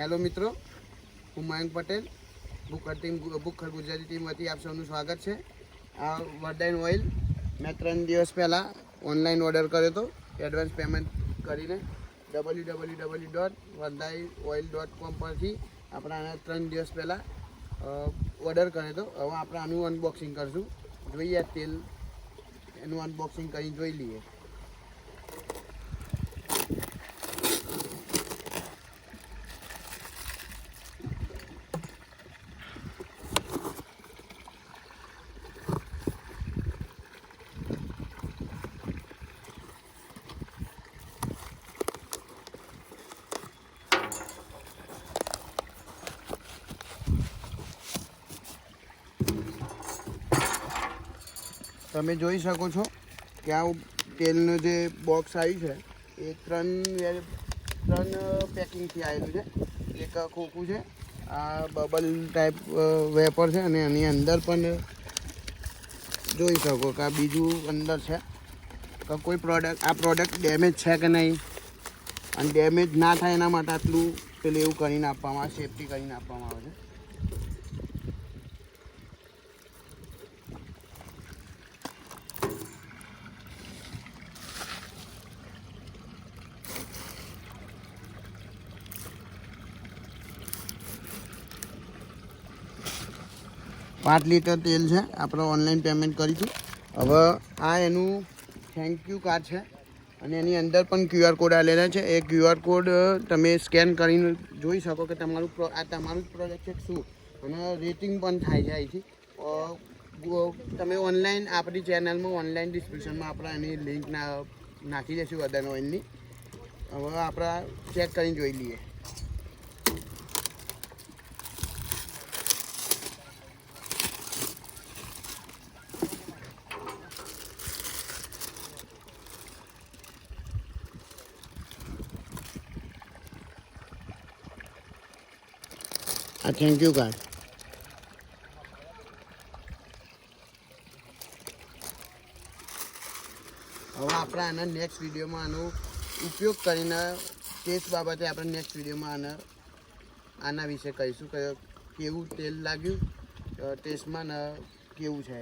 Hello મિત્રો, હું Mayank Patel, booker team booker Gujarati team વતી આપ સૌનું સ્વાગત છે. આ વર્ડાઇન ઓઇલ મેં ત્રણ દિવસ પહેલાં ઓનલાઈન ઓર્ડર કર્યો હતો. એડવાન્સ પેમેન્ટ કરીને W W W dot Vardai oil dot com પરથી આપણે આના ત્રણ દિવસ પહેલાં ઓર્ડર કર્યો હતો. હવે આપણે આનું અનબોક્સિંગ કરશું. જોઈએ તેલ, એનું અનબોક્સિંગ કરી જોઈ લઈએ. તમે જોઈ શકો છો કે આ તેલનું જે બોક્સ આવ્યું છે, એ ત્રણ ત્રણ પેકિંગથી આવેલું છે. એક ખોખું છે, આ બબલ ટાઈપ વેપર છે અને એની અંદર પણ જોઈ શકો કે આ બીજું અંદર છે કોઈ પ્રોડક્ટ આ પ્રોડક્ટ ડેમેજ છે કે નહીં? અને ડેમેજ ના થાય એના માટે આટલું પેલું એવું કરીને આપવામાં આવે સેફટી કરીને આપવામાં આવે છે. પાંચ લીટર તેલ છે. આપણે ઓનલાઈન પેમેન્ટ કરીશું. હવે આ એનું થેન્ક યુ કાર્ડ છે. અને એની અંદર પણ ક્યુઆર કોડ આવેલા છે. એ ક્યુઆર કોડ તમે સ્કેન કરીને જોઈ શકો કે તમારું આ તમારું જ પ્રોડક્ટ છે શું? અને રેટિંગ પણ થાય છે અહીંથી. તમે ઓનલાઈન આપણી ચેનલમાં ઓનલાઈન ડિસ્ક્રિપ્શનમાં આપણે એની લિંક નાખી દઈશું અદન ઓઇલની હવે આપણે ચેક કરીને જોઈ લઈએ. આ થેન્ક યુ કાર્ડ હવે આપણે આના નેક્સ્ટ વિડીયોમાં આનો ઉપયોગ કરીને ટેસ્ટ બાબતે આપણે નેક્સ્ટ વિડીયોમાં આના આના વિશે કહીશું કે કેવું તેલ લાગ્યું ટેસ્ટમાં ને કેવું છે.